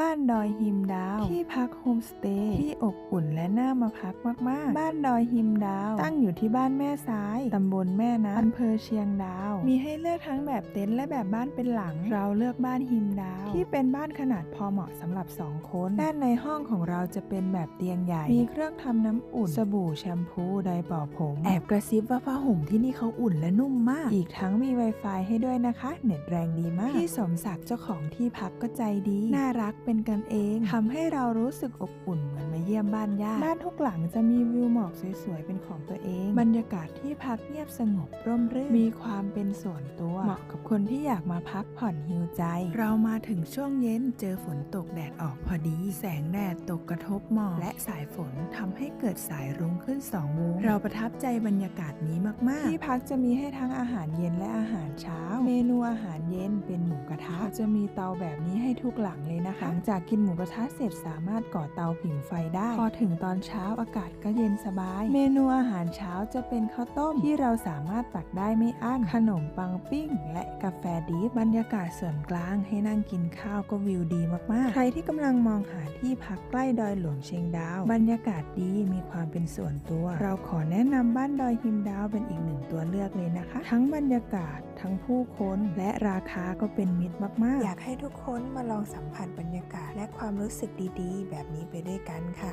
บ้านดอยหิมดาว ที่พักโฮมสเตย์ที่อบอุ่นและน่ามาพักมากๆ บ้านดอยหิมดาว ตั้งอยู่ที่บ้านแม่ซ้าย ตำบลแม่นะอำเภอเชียงดาว มีให้เลือกทั้งแบบเต็นท์และแบบบ้านเป็นหลัง เราเลือกบ้านหิมดาว ที่เป็นบ้านขนาดพอเหมาะสำหรับ 2 คน ด้านในห้องของเราจะเป็นแบบเตียงใหญ่ มีเครื่องทำน้ำอุ่น สบู่แชมพูไดร์เป่าผม แอบกระซิบว่าผ้าห่มที่นี่เขาอุ่นและนุ่มมาก อีกทั้งมี Wi-Fi ให้ด้วยนะคะ เน็ตแรงดีมาก พี่สมศักดิ์เจ้าของที่พักก็ใจดี น่ารักเป็นกันเองทำให้เรารู้สึกอบอุ่นเหมือนมาเยี่ยมบ้านญาติบ้านทุกหลังจะมีวิวหมอกสวยๆเป็นของตัวเอง บรรยากาศที่พักเงียบสงบร่มรื่นมีความเป็นส่วนตัว เหมาะกับคนที่อยากมาพักผ่อนฮิวใจ เรามาถึงช่วงเย็นเจอฝนตกแดดออกพอดี แสงแดดตกกระทบหมอกและสายฝนทำให้เกิดสายรุ้งขึ้นสองวงเราประทับใจบรรยากาศนี้มากๆ ที่พักจะมีให้ทั้งอาหารเย็นและอาหารเช้า เมนูอาหารเย็นเป็นหมูกระทะจะมีเตาแบบนี้ให้ทุกหลังเลยนะคะหลังจากกินหมูกระทะเสร็จสามารถก่อเตาผิงไฟได้ พอถึงตอนเช้าอากาศก็เย็นสบาย เมนูอาหารเช้าจะเป็นข้าวต้มที่เราสามารถตักได้ไม่อั้นขนมปังปิ้ง และกาแฟดีบรรยากาศส่วนกลางให้นั่งกินข้าวก็วิวดีมากๆ ใครที่กำลังมองหาที่พักใกล้ดอยหลวงเชียงดาว บรรยากาศดีมีความเป็นส่วนตัว เราขอแนะนำบ้านดอยหิมดาวเป็นอีกหนึ่งตัวเลือกเลยนะคะ ทั้งบรรยากาศ ทั้งผู้คนและราคาก็เป็นมิตรมาก ๆ อยากให้ทุกคนมาลองสัมผัสบรรยากาศและความรู้สึกดีๆ แบบนี้ไปด้วยกันค่ะ